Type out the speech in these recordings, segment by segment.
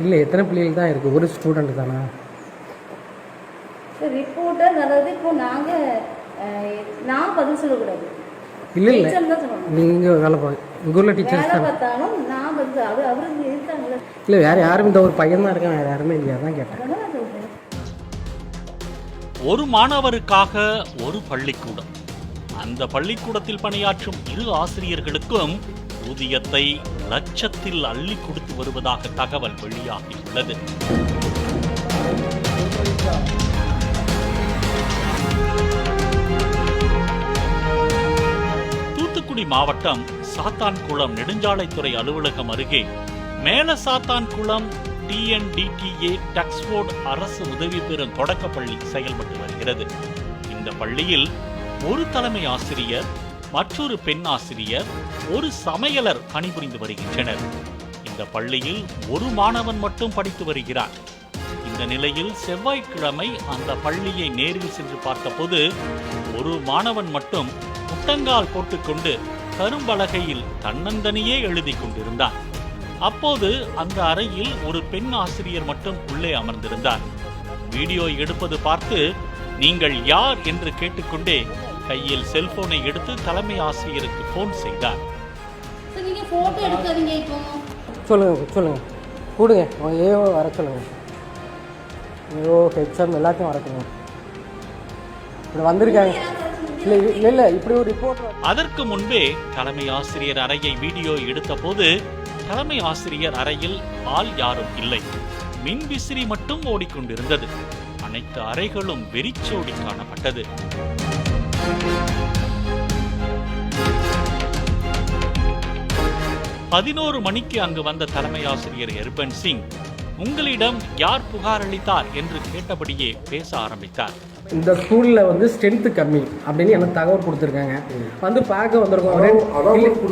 இல்லை எத்தனை பிள்ளைகள் தான் இருக்குது ஒரு ஸ்டூடெண்ட் தானா? ரிப்போர்ட்டர் வர்றது இப்போ நாங்க அஹ், நான் பதில் சொல்லக்கூடாது. இல்லை இல்லை. நீங்கள் வேலை பார்க்க உங்கள் ஊரில் டீச்சர்ஸ் தான்? பார்த்தாலும் நான் பதில் அவர் அவருக்கு இருக்காங்கல்ல. இல்லை வேறு யாரும் இந்த ஒரு பையன் தான் இருக்கான் வேறு யாருமே இல்லையா? தான் கேட்டேன். ஒரு மாணவருக்காக ஒரு பள்ளிக்கூடம். அந்த பள்ளிக்கூடத்தில் பணியாற்றும் இரு ஆசிரியர்களுக்கும் ஊதியத்தை லட்சத்தில் அள்ளி கொடுத்து வருவதாக தகவல் வெளியாகியுள்ளது. தூத்துக்குடி மாவட்டம் சாத்தான்குளம் நெடுஞ்சாலைத்துறை அலுவலகம் அருகே மேல சாத்தான்குளம் டிஎன்டிடிஏ டக்ஸ்போர்ட் அரசு உதவி பெறும் தொடக்கப்பள்ளி செயல்பட்டு வருகிறது. இந்த பள்ளியில் ஒரு தலைமை ஆசிரியர் மற்றொரு பெண் ஆசிரியர் ஒரு சமையலர் பணிபுரிந்து வருகின்றனர். இந்த பள்ளியில் ஒரு மாணவன் மட்டும் படித்து வருகிறார் இந்த நிலையில் செவ்வாய்க்கிழமை அந்த பள்ளியை நேரில் சென்று பார்த்தபோது ஒரு மாணவன் மட்டும் முட்டங்கால் போட்டுக்கொண்டு கரும்பலகையில் தன்னந்தனியே எழுதி கொண்டிருந்தான். அப்போது அந்த அறையில் ஒரு பெண் ஆசிரியர் மட்டும் உள்ளே அமர்ந்திருந்தார். வீடியோ எடுப்பது பார்த்து நீங்கள் யார்? என்று கேட்டுக்கொண்டே கையில் செல்போனை எடுத்து தலைமை ஆசிரியருக்கு போன் செய்தார். சொல்லுங்கள் சொல்லுங்கள் கூடுங்க. ஏஓ வர சொல்லுங்கள் ஏஓ ஹெச்எம் எல்லாத்தையும் வர சொல்லுங்கள் இப்படி வந்திருக்காங்க. இல்லை இல்லை இல்லை இப்படி ஒரு ரிப்போர்ட் அதற்கு முன்பே தலைமை ஆசிரியர் அறையை வீடியோ எடுத்தபோது தலைமை ஆசிரியர் அறையில் ஆள் யாரும் இல்லை. மின் விசிறி மட்டும் ஓடிக்கொண்டிருந்தது. அனைத்து அறைகளும் வெறிச்சோடி காணப்பட்டது. பதினோரு மணிக்கு அங்கு வந்த தலைமை ஆசிரியர் எர்பன் சிங் உங்களிடம் யார் புகார் அளித்தார்? என்று கேட்டபடியே பேச ஆரம்பித்தார். இந்த ஸ்கூலில் வந்து ஸ்ட்ரென்த்து கம்மி அப்படின்னு எனக்கு தகவல் கொடுத்துருக்காங்க. வந்து பார்க்க வந்திருக்கோம்.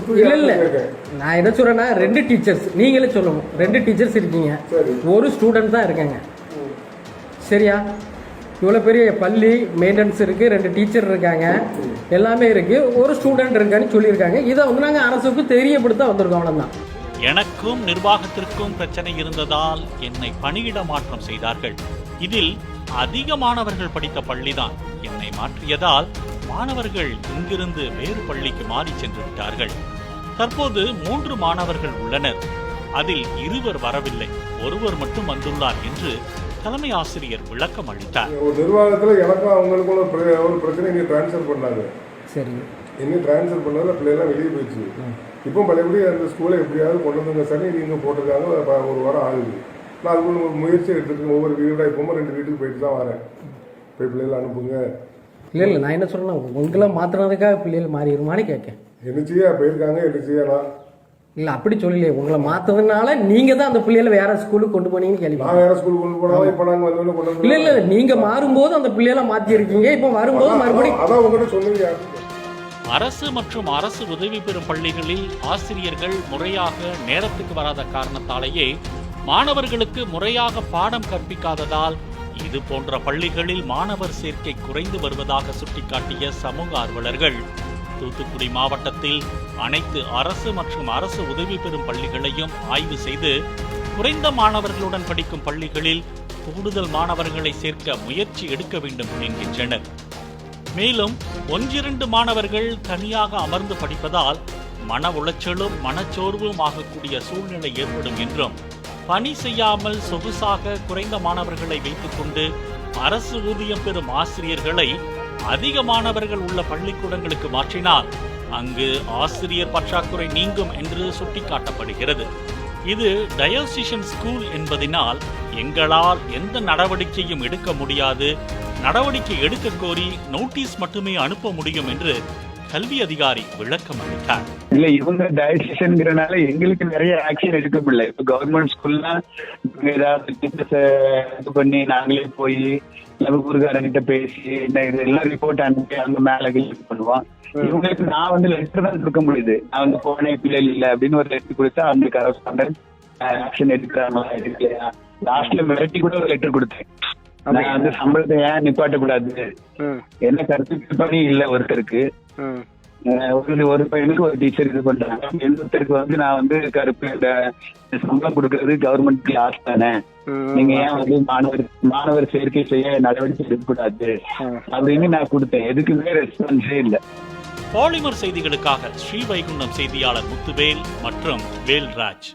இல்ல- இல்ல. நான் என்ன சொல்றேன்னா ரெண்டு டீச்சர்ஸ் நீங்களே சொல்லணும் ரெண்டு டீச்சர்ஸ் இருக்கீங்க. ஒரு ஸ்டூடெண்ட் தான் இருக்காங்க. சரியா? இவ்வளோ பெரிய பள்ளி மெயின்டெனன்ஸ் இருக்குது ரெண்டு டீச்சர் இருக்காங்க. எல்லாமே இருக்குது ஒரு ஸ்டூடெண்ட் இருக்கான்னு சொல்லியிருக்காங்க. இதை வந்து நாங்கள் அரசுக்கு தெரியப்படுத்த வந்திருக்கோம். அவ்வளோதான் எனக்கும் நிர்வாகத்திற்கும் பிரச்சனை இருந்ததால் என்னை பணியிட மாற்றம் செய்தார்கள். இதில் அதிக மாணவர்கள் படித்த பள்ளிதான் என்னை மாற்றியதால் மாணவர்கள் இங்கிருந்து வேறு பள்ளிக்கு மாறி சென்று விட்டார்கள். தற்போது மூன்று மாணவர்கள் உள்ளனர். அதில் இருவர் வரவில்லை. ஒருவர் மட்டும் வந்துள்ளார் என்று தலைமை ஆசிரியர் விளக்கம் அளித்தார். ஒரு நிர்வாகத்தில் எனக்கும் அவங்களுக்கும் ஒரு பிர- ஒரு பிரச்சனை இங்கே ட்ரான்ஸ்ஃபர் பண்ணாங்க சரி. இன்னும் ட்ரான்ஸ்ஃபர் பண்ணதில் பிள்ளைலாம் வெளியே போயிடுச்சு. இப்போ பழையபடி அந்த ஸ்கூலை எப்படியாவது கொண்டு வந்துங்க சரி நீங்கள் போட்டிருக்காங்க ஒரு வாரம் ஆகுது. நான் அதுக்குள்ள ஒரு முயற்சி எடுத்துருக்கேன் ஒவ்வொரு வீடாக இப்போ ரெண்டு வீட்டுக்கு போயிட்டு தான் வரேன். போய் பிள்ளைகளை அனுப்புங்க. இல்லை இல்லை நான் என்ன சொல்றேன்னா உங்களை மாற்றினதுக்காக பிள்ளைகள் மாறிடுமான்னு கேட்கேன் என்னச்சியா போயிருக்காங்க. என்னச்சியா இல்லை அப்படி சொல்லலையே உங்களை மாற்றதுனால நீங்கள் தான் அந்த பிள்ளைகளை வேற ஸ்கூலுக்கு கொண்டு போனீங்கன்னு கேள்வி. நான் வேற ஸ்கூலுக்கு கொண்டு போனாலும் இப்போ நாங்கள் வந்து கொண்டு வந்து இல்ல இல்ல நீங்க மாறும்போது அந்த பிள்ளைகளை மாத்தி இருக்கீங்க இப்போ வரும்போது மறுபடியும் அதான் அரசு மற்றும் அரசு உதவி பெறும் பள்ளிகளில் ஆசிரியர்கள் முறையாக நேரத்துக்கு வராத காரணத்தாலேயே மாணவர்களுக்கு முறையாக பாடம் கற்பிக்காததால் இது போன்ற பள்ளிகளில் மாணவர் சேர்க்கை குறைந்து வருவதாக சுட்டிக்காட்டிய சமூக ஆர்வலர்கள். தூத்துக்குடி மாவட்டத்தில் அனைத்து அரசு மற்றும் அரசு உதவி பெறும் பள்ளிகளையும் ஆய்வு செய்து குறைந்த மாணவர்களுடன் படிக்கும் பள்ளிகளில் கூடுதல் மாணவர்களை சேர்க்க முயற்சி எடுக்க வேண்டும் என்கின்றனர். மேலும் ஒன்றிரண்டு மாணவர்கள் தனியாக அமர்ந்து படிப்பதால் மன உளைச்சலும் மனச்சோர்வும் ஆகக்கூடிய சூழ்நிலை ஏற்படும் என்றும் பணி செய்யாமல் சொகுசாக குறைந்த மாணவர்களை வைத்துக்கொண்டு அரசு ஊதியம் பெறும் ஆசிரியர்களை அதிக மாணவர்கள் உள்ள பள்ளிக்கூடங்களுக்கு மாற்றினால் அங்கு ஆசிரியர் பற்றாக்குறை நீங்கும் என்று சுட்டிக்காட்டப்படுகிறது. இது டயோசிஷன் ஸ்கூல் என்பதினால் எங்களால் எந்த நடவடிக்கையும் எடுக்க முடியாது. நடவடிக்கை எடுக்க கோரி நோட்டீஸ் மட்டுமே அனுப்ப முடியும் என்று கல்வி அதிகாரி விளக்கம் அளித்தார். இல்ல இவங்க டயசிஷன்ங்கிறனால எங்களுக்கு நிறைய ஆக்ஷன் எடுக்க முடியல இப்ப கவர்மெண்ட் ஸ்கூல்னா ஏதாவது இது பண்ணி நாங்களே போய் நம்ம ஊருக்காரங்கிட்ட பேசி இந்த இது எல்லாம் ரிப்போர்ட் அனுப்பி அங்க மேல இது பண்ணுவோம். இவங்களுக்கு நான் வந்து லெட்டர் தான் கொடுக்க முடியுது. நான் வந்து போனேன் பிள்ளைகள் இல்ல அப்படின்னு ஒரு லெட்டர் கொடுத்தா அந்த கரஸ்பாண்டன்ட் ஆக்ஷன் எடுக்கிறாங்களா எடுக்கலையா? லாஸ்ட்ல மிரட்டி கூட ஒரு லெட்டர் கொடுத்தேன். நான் வந்து சம்பளத்தை ஏன் நிப்பாட்ட கூடாது என்ன கருத்து பண்ணி இல்ல ஒருத்தருக்கு. ஒரு பையனுக்கு ஒரு டீச்சர் இது பண்றாங்க. இன்னொருத்தருக்கு வந்து நான் வந்து கருப்பு இந்த சம்பளம் கொடுக்கறது கவர்மெண்ட் கிளாஸ் தானே. நீங்க ஏன் வந்து மாணவர் மாணவர் சேர்க்கை செய்ய நடவடிக்கை எடுக்கக்கூடாது? அப்படின்னு நான் கொடுத்தேன். எதுக்குமே ரெஸ்பான்ஸே இல்லை. பாலிமர் செய்திகளுக்காக ஸ்ரீவைகுண்டம் செய்தியாளர் முத்துவேல் மற்றும் வேல்ராஜ்.